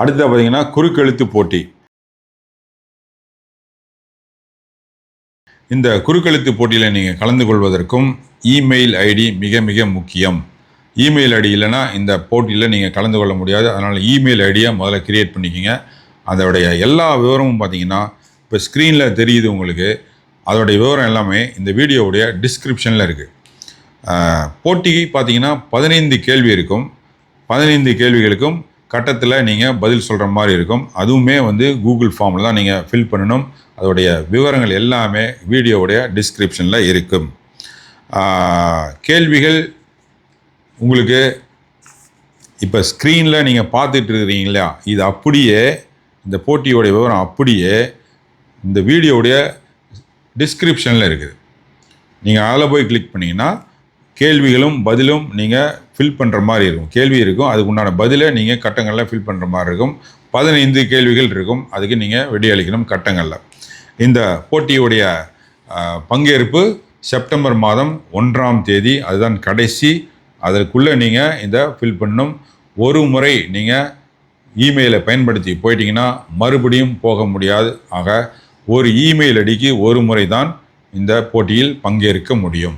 அடுத்து பார்த்தீங்கன்னா குறுக்கெழுத்து போட்டி. இந்த குறுக்கெழுத்து போட்டியில் நீங்கள் கலந்து கொள்வதற்கும் இமெயில் ஐடி மிக மிக முக்கியம். இமெயில் ஐடி இல்லைன்னா இந்த போட்டியில் நீங்கள் கலந்து கொள்ள முடியாது. அதனால் இமெயில் ஐடியை முதல்ல கிரியேட் பண்ணிக்கிங்க. அதோடைய எல்லா விவரமும் பார்த்தீங்கன்னா இப்போ ஸ்க்ரீனில் தெரியுது உங்களுக்கு. அதோடைய விவரம் எல்லாமே இந்த வீடியோவுடைய டிஸ்கிரிப்ஷனில் இருக்குது போட்டிக்கு பார்த்தீங்கன்னா பதினைந்து கேள்வி இருக்கும். பதினைந்து கேள்விகளுக்கும் கட்டத்தில் நீங்கள் பதில் சொல்கிற மாதிரி இருக்கும். அதுவுமே வந்து கூகுள் ஃபார்மில் தான் நீங்கள் ஃபில் பண்ணணும். அதோடைய விவரங்கள் எல்லாமே வீடியோவுடைய டிஸ்கிரிப்ஷனில் இருக்கும். கேள்விகள் உங்களுக்கு இப்போ ஸ்க்ரீனில் நீங்கள் பார்த்துட்டு இருக்கிறீங்க இல்லையா? இது அப்படியே இந்த போட்டியோடைய விவரம் அப்படியே இந்த வீடியோவுடைய டிஸ்கிரிப்ஷனில் இருக்குது. நீங்கள் அதில் போய் கிளிக் பண்ணிங்கன்னா கேள்விகளும் பதிலும் நீங்கள் ஃபில் பண்ணுற மாதிரி இருக்கும். கேள்வி இருக்கும். அதுக்கு உண்டான பதிலை நீங்கள் கட்டங்களில் ஃபில் பண்ணுற மாதிரி இருக்கும். பதினைந்து கேள்விகள் இருக்கும். அதுக்கு நீங்கள் வெடியளிக்கணும் கட்டங்களில். இந்த போட்டியுடைய பங்கேற்பு செப்டம்பர் மாதம் ஒன்றாம் தேதி. அதுதான் கடைசி. அதற்குள்ளே நீங்கள் இதை ஃபில் பண்ணணும். ஒரு முறை நீங்கள் இமெயிலை பயன்படுத்தி போயிட்டீங்கன்னா மறுபடியும் போக முடியாது. ஆக ஒரு இமெயில் அடிக்கு ஒரு முறை தான் இந்த போட்டியில் பங்கேற்க முடியும்.